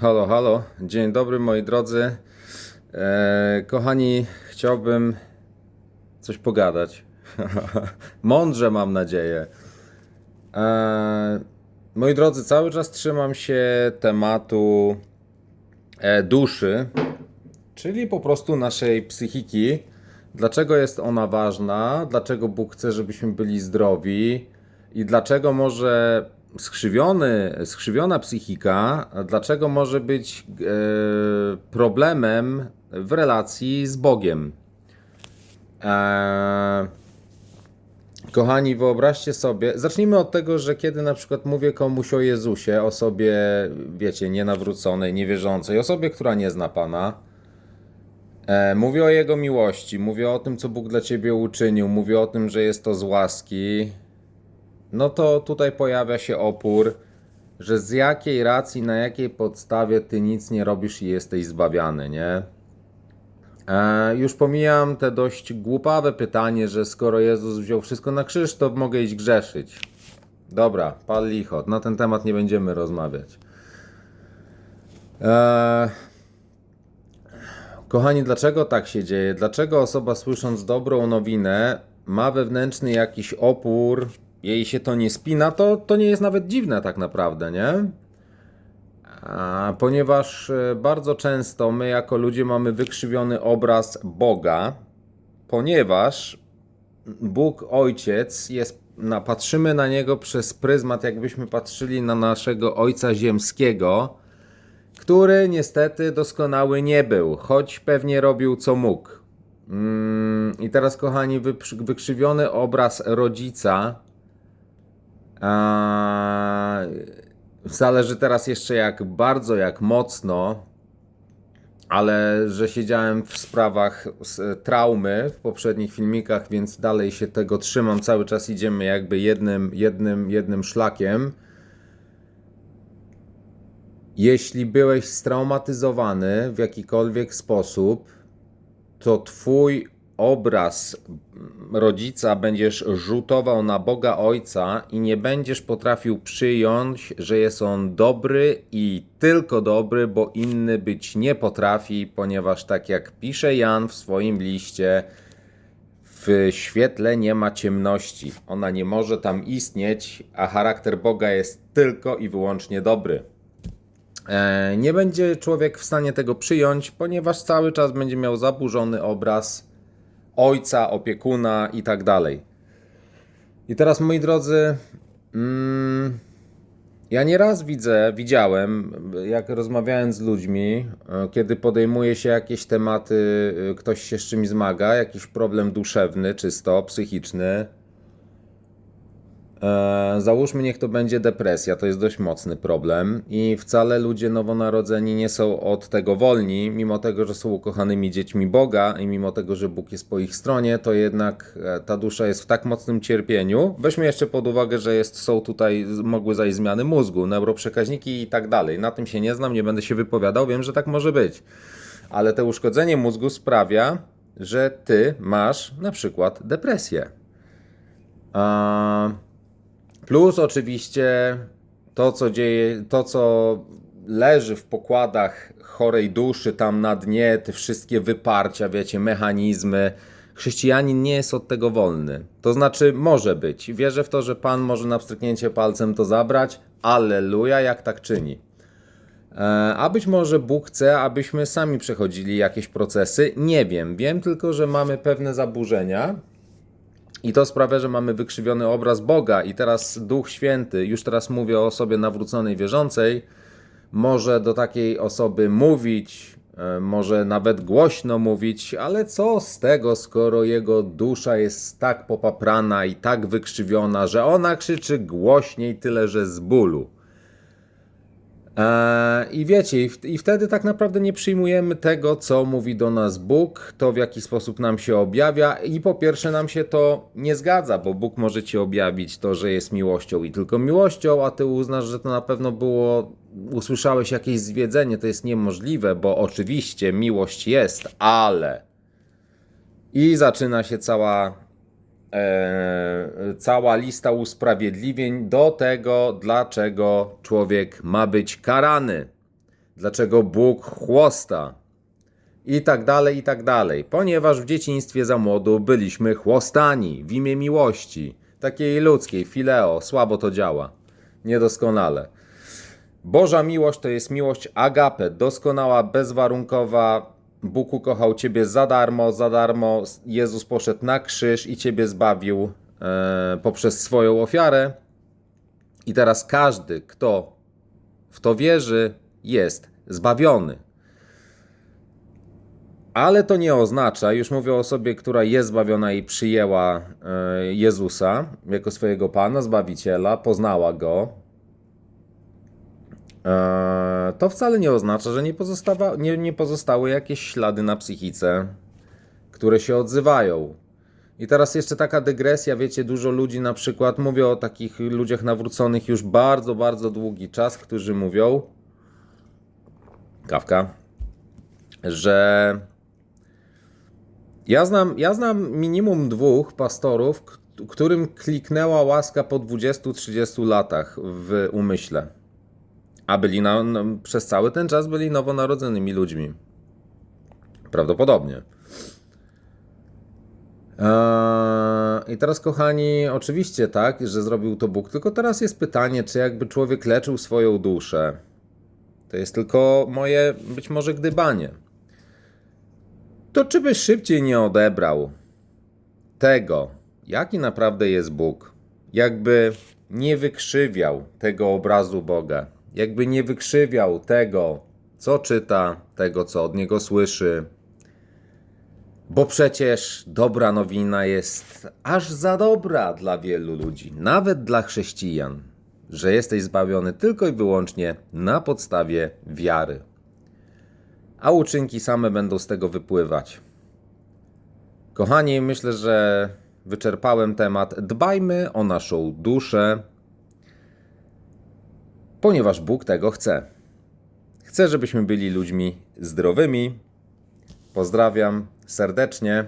Halo, halo. Dzień dobry moi drodzy. E, kochani, chciałbym coś pogadać. Mądrze mam nadzieję. E, moi drodzy, cały czas trzymam się tematu e, duszy, czyli po prostu naszej psychiki. Dlaczego jest ona ważna? Dlaczego Bóg chce, żebyśmy byli zdrowi? I dlaczego może skrzywiony, skrzywiona psychika, dlaczego może być e, problemem w relacji z Bogiem? E, kochani, wyobraźcie sobie, zacznijmy od tego, że kiedy na przykład mówię komuś o Jezusie, osobie, wiecie, nienawróconej, niewierzącej, osobie, która nie zna Pana, E, Mówię o Jego miłości, mówię o tym, co Bóg dla Ciebie uczynił, mówię o tym, że jest to z łaski. No to tutaj pojawia się opór, że z jakiej racji, na jakiej podstawie Ty nic nie robisz i jesteś zbawiany, nie? E, już pomijam te dość głupawe pytanie, że skoro Jezus wziął wszystko na krzyż, to mogę iść grzeszyć. Dobra, pal lichot, na ten temat nie będziemy rozmawiać. Eee, Kochani, dlaczego tak się dzieje? Dlaczego osoba słysząc dobrą nowinę ma wewnętrzny jakiś opór, jej się to nie spina? To, to nie jest nawet dziwne tak naprawdę, nie? A, ponieważ e, bardzo często my jako ludzie mamy wykrzywiony obraz Boga, ponieważ Bóg Ojciec jest, na, patrzymy na Niego przez pryzmat, jakbyśmy patrzyli na naszego Ojca Ziemskiego, który niestety doskonały nie był, choć pewnie robił co mógł. Mm, I teraz, kochani, wykrzywiony obraz rodzica. Zależy teraz jeszcze jak bardzo, jak mocno, ale że siedziałem w sprawach z traumy w poprzednich filmikach, więc dalej się tego trzymam. Cały czas idziemy jakby jednym, jednym, jednym szlakiem. Jeśli byłeś straumatyzowany w jakikolwiek sposób, to twój obraz rodzica będziesz rzutował na Boga Ojca i nie będziesz potrafił przyjąć, że jest on dobry i tylko dobry, bo inny być nie potrafi, ponieważ tak jak pisze Jan w swoim liście, w świetle nie ma ciemności. Ona nie może tam istnieć, a charakter Boga jest tylko i wyłącznie dobry. E, Nie będzie człowiek w stanie tego przyjąć, ponieważ cały czas będzie miał zaburzony obraz ojca, opiekuna i tak dalej. I teraz, moi drodzy, mm, ja nieraz widzę, widziałem, jak rozmawiałem z ludźmi, e, kiedy podejmuje się jakieś tematy, e, ktoś się z czymś zmaga, jakiś problem duszewny, czysto psychiczny. E, załóżmy, niech to będzie depresja, to jest dość mocny problem i wcale ludzie nowonarodzeni nie są od tego wolni, mimo tego, że są ukochanymi dziećmi Boga i mimo tego, że Bóg jest po ich stronie, to jednak e, ta dusza jest w tak mocnym cierpieniu. Weźmy jeszcze pod uwagę, że jest, są tutaj, mogły zajść zmiany mózgu, neuroprzekaźniki i tak dalej. Na tym się nie znam, nie będę się wypowiadał, wiem, że tak może być. Ale to uszkodzenie mózgu sprawia, że ty masz na przykład depresję. A... Plus oczywiście to, co dzieje, to, co leży w pokładach chorej duszy, tam na dnie, te wszystkie wyparcia, wiecie, mechanizmy. Chrześcijanin nie jest od tego wolny. To znaczy, może być. Wierzę w to, że Pan może na pstryknięcie palcem to zabrać. Alleluja, jak tak czyni. E, A być może Bóg chce, abyśmy sami przechodzili jakieś procesy. Nie wiem. Wiem tylko, że mamy pewne zaburzenia, i to sprawia, że mamy wykrzywiony obraz Boga, i teraz Duch Święty, już teraz mówię o osobie nawróconej, wierzącej, może do takiej osoby mówić, e, może nawet głośno mówić, ale co z tego, skoro jego dusza jest tak popaprana i tak wykrzywiona, że ona krzyczy głośniej, tyle że z bólu. Eee, I wiecie, i, wtedy tak naprawdę nie przyjmujemy tego, co mówi do nas Bóg, to w jaki sposób nam się objawia, i po pierwsze, nam się to nie zgadza, bo Bóg może ci objawić to, że jest miłością i tylko miłością, a ty uznasz, że to na pewno było, usłyszałeś jakieś zwiedzenie, to jest niemożliwe, bo oczywiście miłość jest, ale. I zaczyna się cała e, cała lista usprawiedliwień do tego, dlaczego człowiek ma być karany. dlaczego Bóg chłosta i tak dalej, i tak dalej. Ponieważ w dzieciństwie za młodu byliśmy chłostani w imię miłości, takiej ludzkiej, fileo, słabo to działa, niedoskonale. Boża miłość to jest miłość agape, doskonała, bezwarunkowa. Bóg ukochał Ciebie za darmo, za darmo. Jezus poszedł na krzyż i Ciebie zbawił e, poprzez swoją ofiarę. I teraz każdy, kto w to wierzy, jest zbawiony. Ale to nie oznacza, już mówię o osobie, która jest zbawiona i przyjęła e, Jezusa jako swojego Pana, Zbawiciela, poznała Go, to wcale nie oznacza, że nie, pozostawa, nie, nie pozostały jakieś ślady na psychice, które się odzywają. I teraz jeszcze taka dygresja, wiecie, dużo ludzi na przykład, mówię o takich ludziach nawróconych już bardzo, bardzo długi czas, którzy mówią, kawka, że ja znam, ja znam minimum dwóch pastorów, którym kliknęła łaska po 20-30 latach w umyśle. A byli na, no, przez cały ten czas byli nowonarodzonymi ludźmi. Prawdopodobnie. Eee, I teraz, kochani, oczywiście tak, że zrobił to Bóg, tylko teraz jest pytanie, czy jakby człowiek leczył swoją duszę. To jest tylko moje być może gdybanie. To czy by szybciej nie odebrał tego, jaki naprawdę jest Bóg? Jakby nie wykrzywiał tego obrazu Boga, jakby nie wykrzywiał tego, co czyta, tego, co od niego słyszy. Bo przecież dobra nowina jest aż za dobra dla wielu ludzi, nawet dla chrześcijan, że jesteś zbawiony tylko i wyłącznie na podstawie wiary a uczynki same będą z tego wypływać. Kochani, myślę, że wyczerpałem temat. Dbajmy o naszą duszę, ponieważ Bóg tego chce. Chce, żebyśmy byli ludźmi zdrowymi. Pozdrawiam serdecznie.